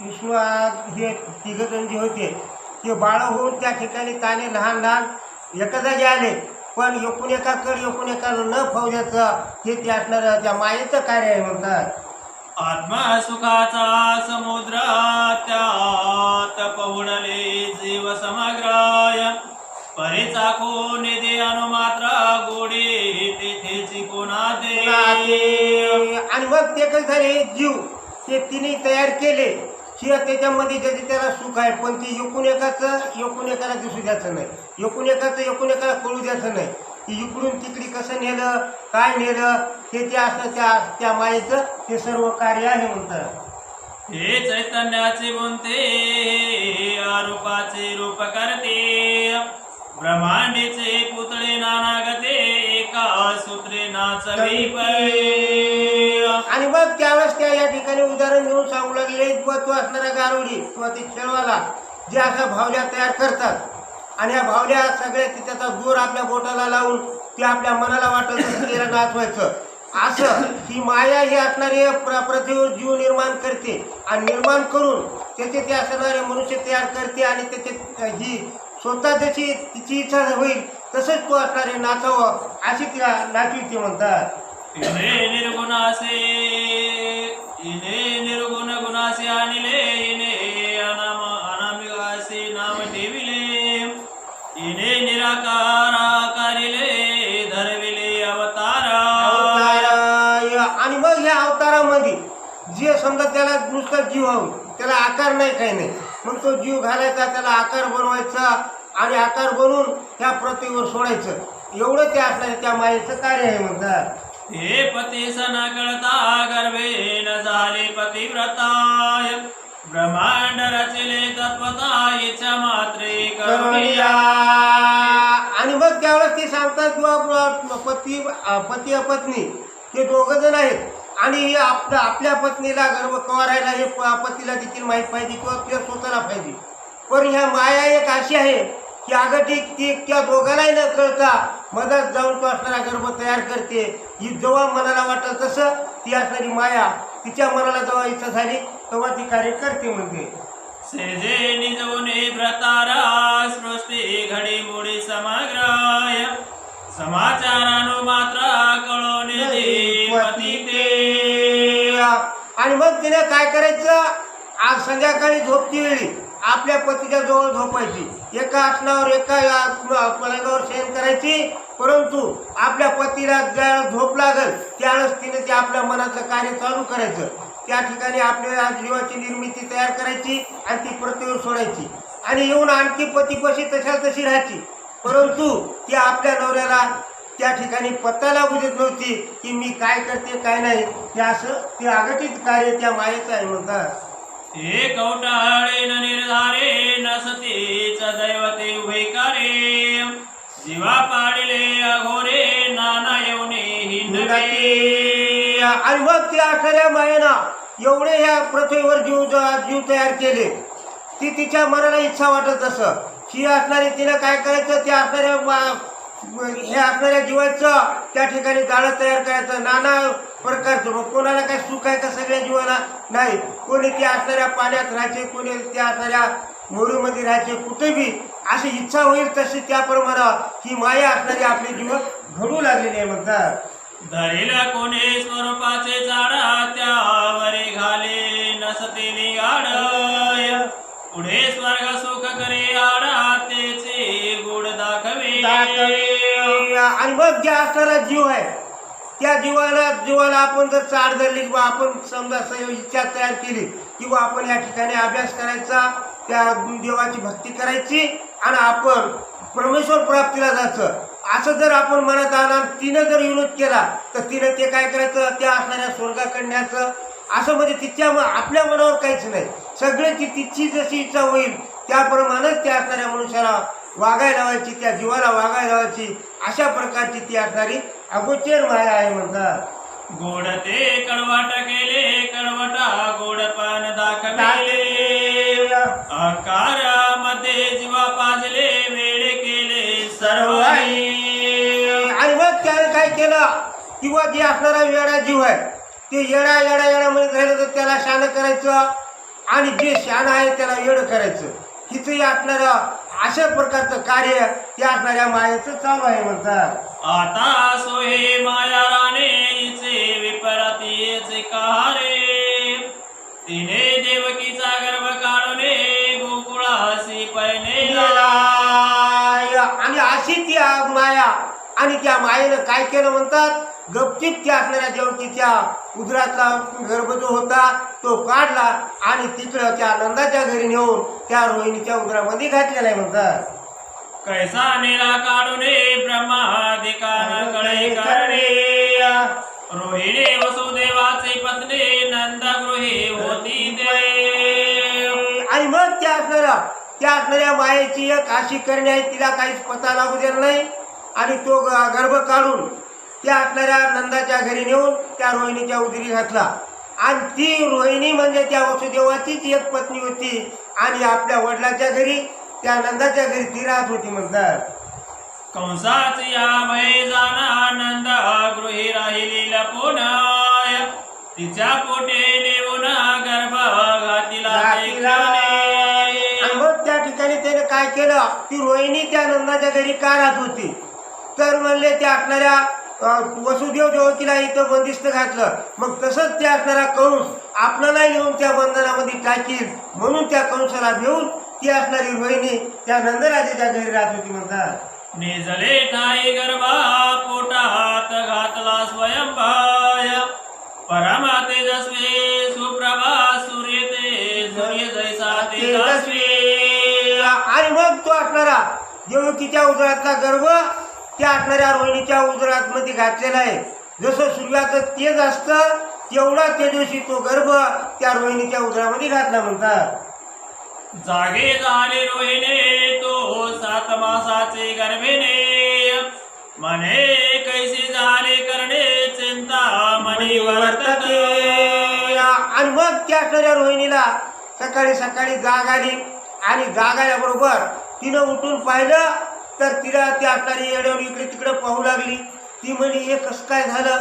विष्णू हे तिघजण जे होते ते बाळ होऊन त्या ठिकाणी ताने लहान लहान एका जागी आले पण एकूण एकाकडे एकूण एका न फौजाचं हे ते असणारं त्या मायेचं कार्य आहे म्हणतात. आत्मा सुखाचा समुद्र त्यात पहुडले जीव समग्राय. परेचा कोणे दे अनुमात्र गोडे तेथेची कोणा दे आणि मग ते काय झाले? जीव. ते तिने तयार केले. शिवाय त्याच्यामध्ये ज्याचे त्याला सुख आहे पण ते एकूण एकाचं एकूण एकाला दिसू द्यायचं नाही. एकूण एकाचं एकूण एकाला कळू द्यायचं नाही. की इकडून तिकडे कसं नेलं काय नेलं हे ते असं त्या त्या मायेचं ते सर्व कार्य आहे म्हणतात हे चैतन्याचे बोलते आरोपाचे रूप करते. ब्रह्मांडीचे पुतळे नानागते एका सूत्रे नाचवी आणि मग त्यावेळेस त्या या ठिकाणी उदाहरण घेऊन सांगू लागले तो असणाऱ्या गारुडी किंवा ते खेळवाला जे अशा भावल्या तयार करतात. आणि या भावल्या सगळ्या ते त्याचा जोर आपल्या बोटाला लावून ते आपल्या मनाला वाटत तिला नाचवायचं. असं ही माया ही असणारी प्रतिव जीव निर्माण करते. आणि निर्माण करून त्याचे ते असणारे मनुष्य तयार करते आणि त्याचे ही स्वतः जशी तिची इच्छा होईल तसंच तो असणारे नाचावं अशी तिला नाचविते म्हणतात. इने निर्गुणासे इने निर्गुण गुणासे आणले इने अनाम अनामिकासे नाम ठेविले. इने निराकारा कारिले धरविले अवतारा. अवतार आणि मग ह्या अवतारामध्ये जे समजा त्याला नुसता जीव हवं त्याला आकार नाही काही नाही. मग तो जीव घालायचा त्याला आकार बनवायचा आणि आकार बनवून त्या पृथ्वीवर सोडायचं. एवढं ते असणारे त्या मायेचं कार्य आहे म्हणतात. हे पती सना कळता न झाले पतिव्रताय. ब्रह्मांड रचले तत्वता मात्रे आणि मग त्यावेळेस ते सांगतात किंवा पती पती पत्नी हे दोघं जण आहेत. आणि हे आपल्या पत्नीला गर्भ कवारायला हे पतीला देखील माहीत पाहिजे किंवा ते स्वतःला पाहिजे. पण ह्या माया एक अशी आहे की अगं ती ती त्या दोघांनाही न कळता मधात जाऊन तो असणारा गर्भ तयार करते. ही जेव्हा मनाला वाटत तसं ती असणारी माया तिच्या मनाला जेव्हा इच्छा झाली तेव्हा ती कार्य करते म्हणते. सेजे निजवने व्रतारा सृष्टी घडी मुडी समग्राय समाचारानु मात्र कळवणे देवती ते आणि मग तिने काय करायचं? आज संध्याकाळी झोपती वेळी आपल्या पतीच्या जवळ झोपायची. एका आसनावर एका पलंगावर शयन करायची. परंतु आपल्या पतीला ज्यावेळेस झोप लागल त्यावेळेस तिने ते आपल्या मनाचं कार्य चालू करायचं. त्या ठिकाणी आपल्या जीवाची निर्मिती तयार करायची आणि ती पृथ्वीवर सोडायची. आणि येऊन आणखी पतीपशी तशा तशी राहायची. परंतु ती आपल्या नवऱ्याला त्या ठिकाणी पत्ता लागू देत नव्हती की मी काय करते काय नाही. हे असं ते अघटित कार्य त्या मायेचं आहे म्हणतात. ते कौटाळे न निर्धारे न सतीच दैवते उभे करे. जीवा पाडिले अघोरे नाना येऊने आणि मग त्या असणाऱ्या मायेनं एवढे ह्या पृथ्वीवर जीव जीव तयार केले. ती तिच्या मनाला इच्छा वाटत असं. ही असणारी तिनं काय करायचं? त्या असणाऱ्या हे असणाऱ्या जीवाचं त्या ठिकाणी जाळं तयार करायचं. नाना प्रकारचं मग कोणाला काय सुख आहे का सगळ्या जीवाला? नाही. कोणी त्या असणाऱ्या पाण्यात राहायचे कोणी त्या असणाऱ्या मोरीमध्ये राहायचे कुठे बी. अशी इच्छा होईल तशी त्याप्रमाणे ही माया असणारी आपले जीवन घडू लागलेली आहे म्हणतात धरिला कोणी स्वरूपाचे झाडा त्यावरे घाले नसते गाड पुढे स्वर्ग सुख करे आडा तेचे दाखवे. दाखवे. जे असणारा जीव आहे त्या जीवाला जीवाला आपण जर चाड धरली किंवा आपण समजा इच्छा तयार केली किंवा आपण या ठिकाणी अभ्यास करायचा त्या देवाची भक्ती करायची आणि आपण परमेश्वर प्राप्तीला जायचं असं जर आपण मनात आणा तिनं जर विरोध केला तर तिनं ते काय करायचं? त्या असणाऱ्या स्वर्गाकडण्याचं असं म्हणजे तिच्या आपल्या मनावर काहीच नाही. सगळे ती तिची जशी इच्छा होईल त्याप्रमाणेच त्या असणाऱ्या मनुष्याला वागायला लावायची त्या जीवाला वागायला लावायची अशा प्रकारची ती असणारी अगोचर माया आहे म्हणतात. गोड ते कडवाट केले कडवटा गोड पान दाखविले. आकारामध्ये जीवा पाजले वेळ केले सर्वाई आणि मग त्याने काय केलं? किंवा जे असणारा वेडा जीव आहे ते येडा येडा येड्यामध्ये राहिलं तर त्याला शान करायचं? आणि जे शान आहे त्याला वेळ करायचं. हिचंही असणारं अशा प्रकारचं कार्य त्या असणाऱ्या मायेचं चालू आहे म्हणतात. आता सोहे माया राणे हिचे विपरातीचे कहारे तिने देवकीचा गर्भ काढूने गोकुळासी पैने आणि अशी ती माया आणि त्या मायेनं काय केलं म्हणतात? गपचिप त्या असणाऱ्या देवकीच्या उदरातला गर्भ जो होता तो काढला आणि तिकडं त्या नंदाच्या घरी नेऊन त्या रोहिणीच्या उदरामध्ये घातलेला आहे म्हणतात. कैसा नेला काढूने ब्रह्मादिकान कळे करणे. रोहिणी वसुदेवाचे पत्नी नंदा गृहे होती आणि मग त्या असणाऱ्या त्या असणाऱ्या मायेची एक अशी करणे आहे तिला काहीच पता लागू देणार नाही. आणि तो गर्भ काढून त्या असणाऱ्या नंदाच्या घरी नेऊन त्या रोहिणीच्या उदरी घातला. आणि ती रोहिणी म्हणजे त्या वसुदेवाचीच एक पत्नी होती. आणि आपल्या वडिलाच्या घरी त्या नंदाच्या घरी ती राहत होती म्हणतात. कंसाची या भय जाना नंदा गृही राहिली लपूनाय तिच्या पोटे नेऊन गर्भ ते. मग त्या ठिकाणी त्याने काय केलं? ती रोहिणी त्या नंदाच्या घरी का राहत होती? तर म्हणले त्या असणाऱ्या वसुदेव देवकीला इथं बंदिस्त घातलं. मग तसंच त्या असणारा कंस आपल्याला येऊन त्या बंधनामध्ये टाकील म्हणून त्या कंसाला घेऊन ती असणारी रोहिणी त्या नंदराजाच्या घरी राहत होती म्हणतात. निजले ठाई गर्भा पोटात घातला स्वयंभाय परमा तेजस्वी सुप्रभा सूर्य ते सूर्य जैसा तेजस्वी. आणि मग तो असणारा देवकीच्या उदरातला गर्भ त्या असणाऱ्या रोहिणीच्या उदरात मध्ये घातलेला आहे. जसं सूर्याचं तेज असतं तेवढा तेजस्वी तो गर्भ त्या रोहिणीच्या उदरामध्ये घातला म्हणतात. जागे झाले रोहिणे तो सात मासाचे गर्भिणे मने कैसे झाले करणे चिंता मनी वर्तते. आणि मग त्या असणाऱ्या रोहिणीला सकाळी सकाळी जाग आली आणि जाग आल्याबरोबर तिनं उठून पाहिलं तर तिला ती असणारी येडवून इकडे तिकडे पाहू लागली. ती म्हणे हे कसं काय झालं?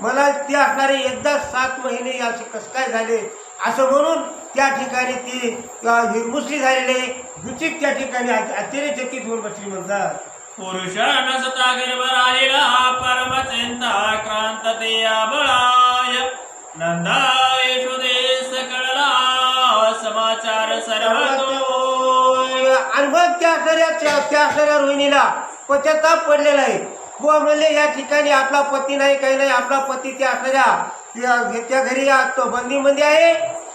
मला ते असणारे एकदा सात महिने असे कसं काय झाले? असं म्हणून त्या ठिकाणी ती हिरमुसली झालेली दुचित त्या ठिकाणी आश्चर्यचकित होऊन बसली म्हणतात. पुरुष नसता गर्भ राहिला क्रांत ते बळाय. नंदा यशोदे सकळला समाचार सर्व आणि मग त्या असणाऱ्या त्या असणाऱ्या रोहिणीला पश्चाताप पडलेला आहे. बुवा म्हणले या ठिकाणी आपला पती नाही काही नाही आपला पती त्या असणाऱ्या त्या- घरी या- तो बंदीमध्ये आहे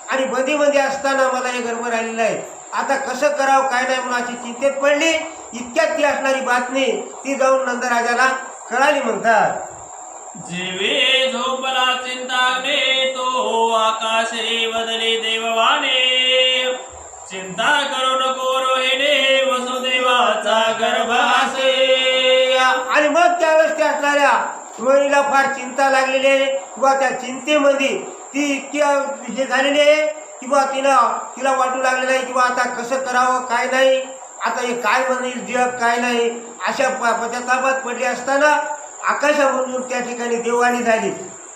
आणि बंदीमध्ये असताना मला हे गडबड राहिलेलं आहे. आता कसं करावं काय नाही म्हणून अशी चिंतेत पडली. इतक्यात ती असणारी बातमी ती जाऊन नंदराजाला कळाली म्हणतात. जीवे झोपला चिंता ने तो आकाशे बदले देववाने. चिंता करू नको रोहिणी वसुदेवाचा गर्भासे आणि मग त्यावेळेस त्या असणाऱ्या रोहिणीला फार चिंता लागलेली आहे. किंवा त्या चिंतेमध्ये ती इतकी हे झालेली आहे किंवा तिनं तिला वाटू लागलेलं आहे किंवा आता कसं करावं काय नाही. आता हे काय म्हणेल जग काय नाही. अशा प- पश्चातापात पडली असताना आकाशामधून त्या ठिकाणी देवाणी झाली.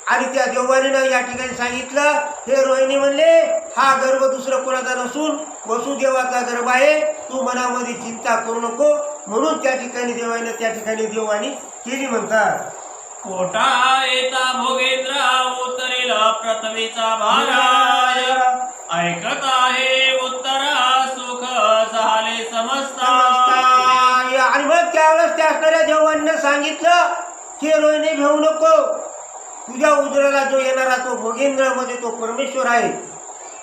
आणि त्या देवानीनं या ठिकाणी सांगितलं हे रोहिणी म्हणले हा गर्भ दुसरं कोणाचा नसून वसुदेवाचा गर्भ आहे तू मनामध्ये चिंता करू नको. म्हणून त्या ठिकाणी देवाने त्या ठिकाणी देवाणी केली म्हणतात. पोटा येता भोगेंद्र उतरेला पृथ्वीचा भाराय ऐकत आहे उत्तरा सुख झाले समजता आणि मग त्यावेळेस त्या असणाऱ्या देवांनी सांगितलं की रोहिणी घेऊ नको. तुझ्या उदराला जो येणारा तो भोगेंद्रमध्ये तो परमेश्वर आहे.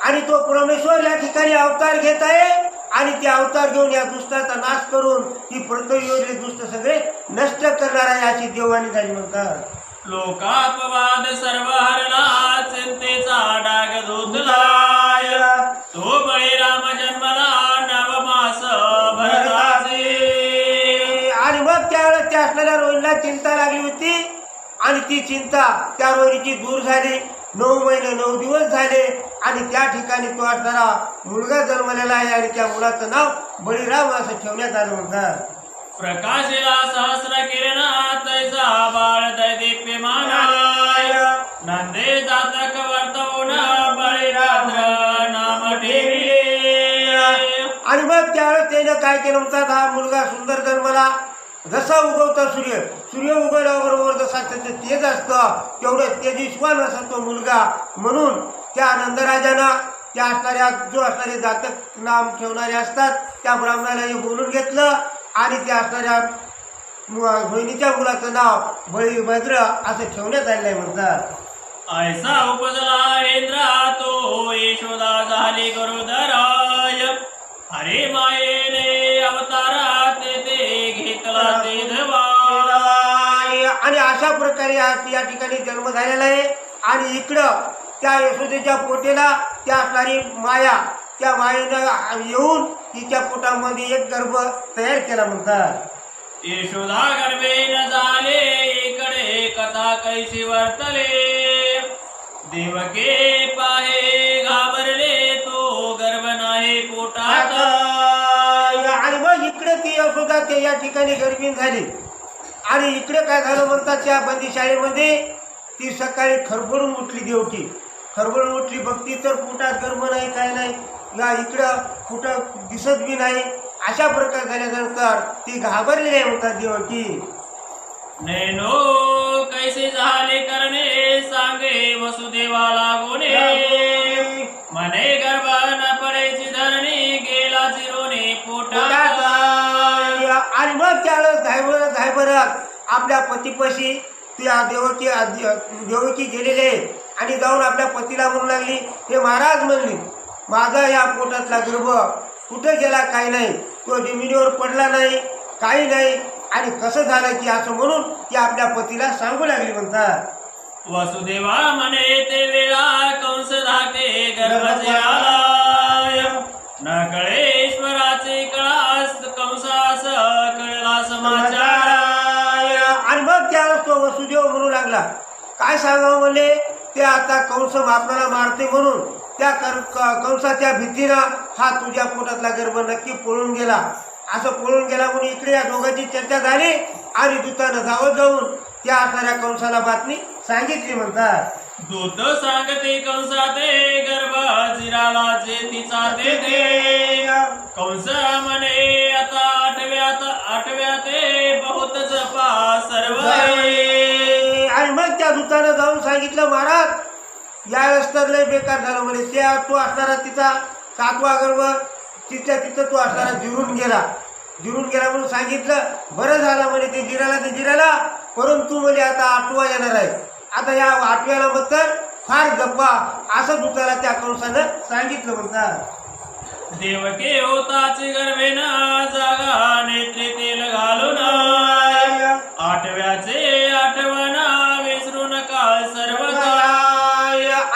आणि तो परमेश्वर या ठिकाणी अवतार घेत आहे आणि ते अवतार घेऊन या दुष्टाचा नाश करून ही पृथ्वीवरील दुष्ट सगळे नष्ट करणार आहे अशी देवानी झाली म्हणतात. लोकापवाद सर्व हरला चिंतेचा डाग धुतलाय. तो बळीराम जन्मला नवमास भरताचे. आणि मग त्यावेळेस त्या असणाऱ्या रोहिणीला चिंता लागली होती. आणि ती चिंता त्या रोहिणीची दूर झाली. नऊ महिने नऊ दिवस झाले. आणि त्या ठिकाणी तो असणारा मुलगा जन्मलेला आहे आणि त्या मुलाचं नाव बळीराम असं ठेवण्यात आलं म्हणतात प्रकाशिला सहस्र किरणा तैसा बाळ नंदे जातक वर्तवून नाम ठेविले. आणि मग त्यावेळेस त्यानं काय केलं? म्हणतात हा मुलगा सुंदर जन्मला. जसा उगवता सूर्य. सूर्य उगवल्याबरोबर जसा त्याचं तेज असतं तेवढं तेजस्वान असा तो मुलगा. म्हणून त्या नंदराजानं त्या असणाऱ्या जो असणारे जातक नाम ठेवणारे असतात त्या ब्राह्मणाला बोलून घेतलं आणि त्या असणाऱ्या बहिणीच्या मुलाचं नाव बळी भद्र असं ठेवण्यात आलेलं आहे म्हणतात. ऐसा उपजला इंद्रा तो यशोदा झाली गरुदराय हरे मायेने अवतारात ते घेतला ते धवा. आणि अशा प्रकारे या ठिकाणी जन्म झालेला आहे. आणि इकडं त्या यशोदेच्या पोटेला त्या असणारी माया त्या मायेनं येऊन तिच्या पोटामध्ये एक गर्भ तयार केला म्हणतात. यशोदा गर्भेन झाले इकडे कथा कैसी वर्तले. देवके पाहे घाबरले तो गर्भ नाही पोटात. आणि मग इकडे ती यशोदा ते या ठिकाणी गर्भीण झाली. आणि इकडे काय झालं म्हणतात त्या बंदी शाळेमध्ये ती सकाळी खरबडून उठली देवकी. खरबडून उठली बघती तर पोटात गर्भ नाही काय नाही. या इकडं कुठं दिसत बी नाही. अशा प्रकार झाल्यानंतर ती घाबरलेली आहे म्हणतात देवकी. नैनो कैसे झाले करणे सांगे वसुदेवाला गुणे. मने गर्भ न पडेची धरणी गेला चिरोने पोटात आणि मग त्यावेळेस धायबर धायबरात आपल्या पतीपाशी त्या देवकी देवकी गेलेले. आणि जाऊन आपल्या पतीला म्हणू लागली हे महाराज म्हणली माझा या पोटातला गर्भ कुठे गेला काही नाही? तो जमिनीवर पडला नाही काही नाही. आणि कसं झालं की असं म्हणून ती आपल्या पतीला सांगू लागली म्हणतात. वसुदेवा म्हणे ते वेळा कंस धाके गर्भाचे आलाय न कळास कंसास कळला समाचार आणि मग त्यावेळेस तो वसुदेव म्हणू लागला काय सांगावं म्हणले? ते आता कंस आपल्याला मारते म्हणून त्या कंसाच्या भीतीनं हा तुझ्या पोटातला गर्भ नक्की पळून गेला. असं पळून गेला म्हणून इकडे या दोघांची चर्चा झाली आणि दूतानं धावत जाऊन त्या असणाऱ्या कंसाला बातमी सांगितली म्हणतात. दूत सांगते कंसाते गर्भ जिराला जे तिचा ते. कंस म्हणे आता आठव्यात आठव्याते बहुत जपा सर्व. आणि मग त्या दूतानं जाऊन सांगितलं महाराज यावेळेस तर लय बेकार झालं म्हणे. त्या तो असणारा तिचा सातवा गर्भ तिथल्या तिथं तो असणारा जिरून गेला. जिरून गेला म्हणून सांगितलं बरं झालं म्हणे ते जिराला ते जिराला परंतु म्हणे आता आठवा येणार आहे. आता या आठव्याला तर फार गप्पा. असं दूताला त्या कंसानं सांगितलं म्हणतात. देवके होताची गर्भेन जागा नेत्री तेल घालून आठव्याचे आठवण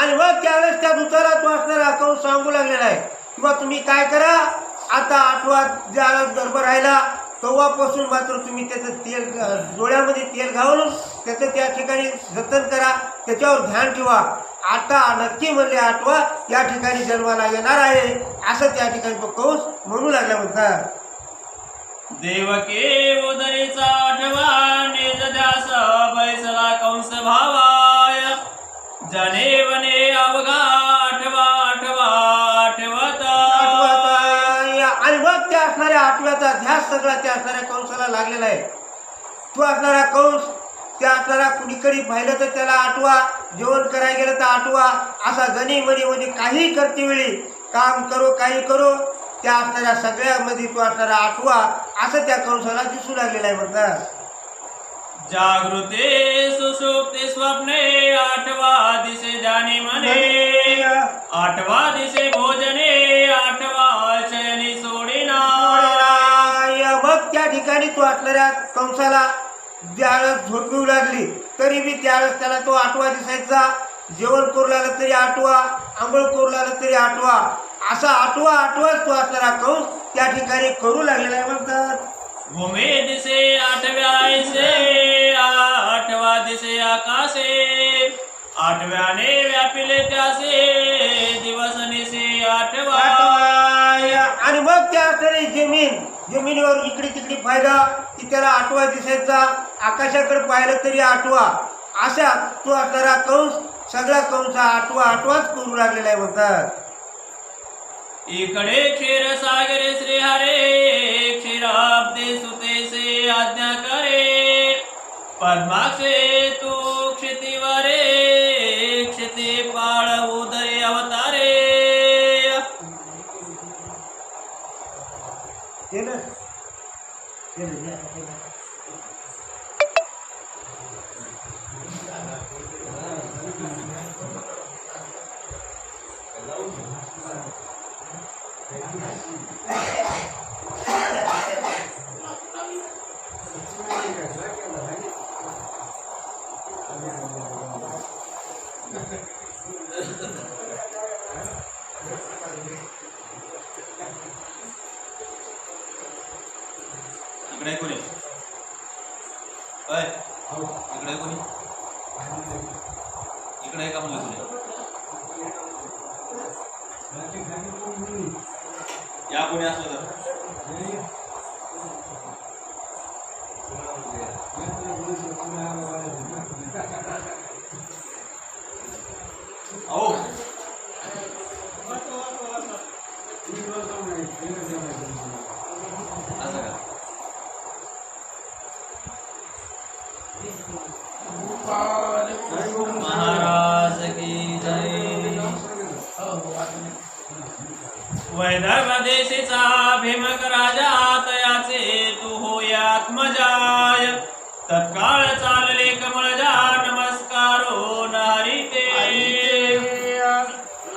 आणि मग त्यावेळेस त्या दुतारात वाचणारा अकाउंट सांगू लागलेला आहे. किंवा तुम्ही काय करा? आता आठवा ज्याला गर्भ राहिला तेव्हापासून मात्र तुम्ही त्याचं तेल डोळ्यामध्ये तेल घालून त्याचं त्या ठिकाणी जतन करा. त्याच्यावर ध्यान ठेवा. आता नक्की म्हणले आठवा या ठिकाणी जन्माला येणार आहे. असं त्या ठिकाणी तो म्हणू लागला म्हणतात देवके उदरीचा आठवा निज ध्यास बैसला कंस भावाय. जने वने अवघा आठवा आठवा आठवत आणि मग त्या असणाऱ्या आठव्याचा ध्यास सगळा त्या असणाऱ्या कंसाला लागलेला आहे. तो असणारा कंस त्या असणारा कुणीकडे पाहिलं तर त्याला आठवा. जेवण करायला गेलं तर आठवा. असा गणी मनी म्हणजे काही करते वेळी काम करो काही करो. त्या असणाऱ्या सगळ्यामध्ये तो असणारा आठवा असं त्या कंसाला दिसू लागलेला आहे म्हणतात जागृते सुषुप्ते स्वप्ने आठवा दिसे ध्यानी म्हणे आठवा दिसे भोजने आठवा शयनी सोडिना. मग त्या ठिकाणी तो असणाऱ्या कंसाला ज्यावेळेस झोप लागली. तरी बी त्यावेळेस त्याला तो आठवा दिसायचा. जेवण करू लागलं तरी आठवा आंघोळ करू लागलं तरी आठवा. असा आठवा आठवाच तो असणारा कंस त्या ठिकाणी करू लागलेला आहे म्हणतात. भूमी दिसे आठव्या ऐसे आठवा दिसे आकाशे. आठव्याने व्यापिले त्यासे दिवस निसे आठवा. आणि मग त्या अर्थाने जमीन. जमिनीवर इकडे तिकडे फायदा की त्याला आठवा दिसायचा. आकाशाकडे पाहिलं तरी आठवा. अशा तो जरा कंस सगळा कंस आठवा आठवाच करू लागलेला आहे म्हणतात. इकडे क्षीर सागरे श्री हरे क्षीराब्दे सुतेसे आज्ञा करे। पद्माक्षे तू क्षितिवरे क्षिती पाळ उदरे अवतारे ते ना ते ना, ते ना. इकडे कोणी अय इकडे कोणी इकडे का म्हणलं कोणी या कोणी असलं तर अहो असं का महाराज की जय वैदर्भ देशीचा भीमक राजा तयाचे तू होय आत्मजाय तत्काळ चालले कमळजा नमस्कारो नारी ते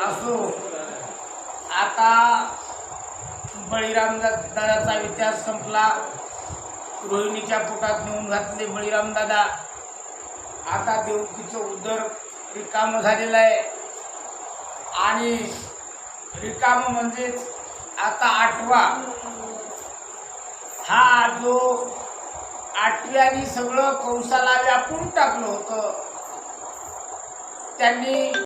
असो आता बळीराम दा- दादाचा इतिहास संपला. रोहिणीच्या पोटात नेऊन घातले बळीराम दादा. आता देवकीचं उदर रिकामं झालेलं आहे. आणि रिकाम म्हणजेच आता आठवा. हा जो आठव्यानी सगळं कंसाला व्यापून टाकलं होतं. त्यांनी